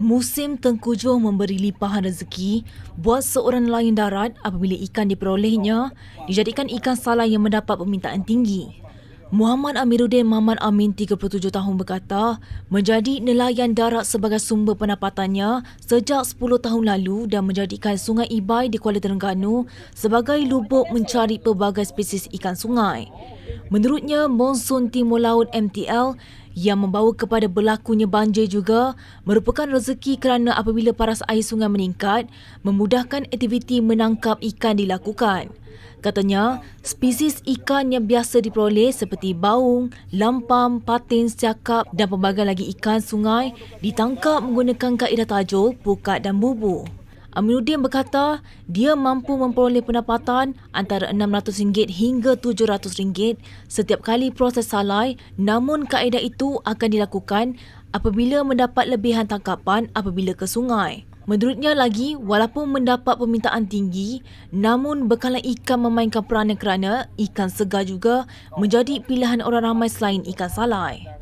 Musim tengkujuh memberi limpahan rezeki buat seorang nelayan darat apabila ikan diperolehnya dijadikan ikan salai yang mendapat permintaan tinggi. Muhammad Amiruddin Muhammad Amin 37 tahun berkata menjadi nelayan darat sebagai sumber pendapatannya sejak 10 tahun lalu dan menjadikan Sungai Ibai di Kuala Terengganu sebagai lubuk mencari pelbagai spesies ikan sungai. Menurutnya, monsun timur laut MTL yang membawa kepada berlakunya banjir juga merupakan rezeki kerana apabila paras air sungai meningkat, memudahkan aktiviti menangkap ikan dilakukan. Katanya, spesies ikan yang biasa diperoleh seperti baung, lampam, patin, siakap dan pelbagai lagi ikan sungai ditangkap menggunakan kaedah tajul, pukat dan bubu. Aminuddin berkata dia mampu memperoleh pendapatan antara RM600 hingga RM700 setiap kali proses salai namun kaedah itu akan dilakukan apabila mendapat lebihan tangkapan apabila ke sungai. Menurutnya lagi, walaupun mendapat permintaan tinggi, namun bekalan ikan memainkan peranan kerana ikan segar juga menjadi pilihan orang ramai selain ikan salai.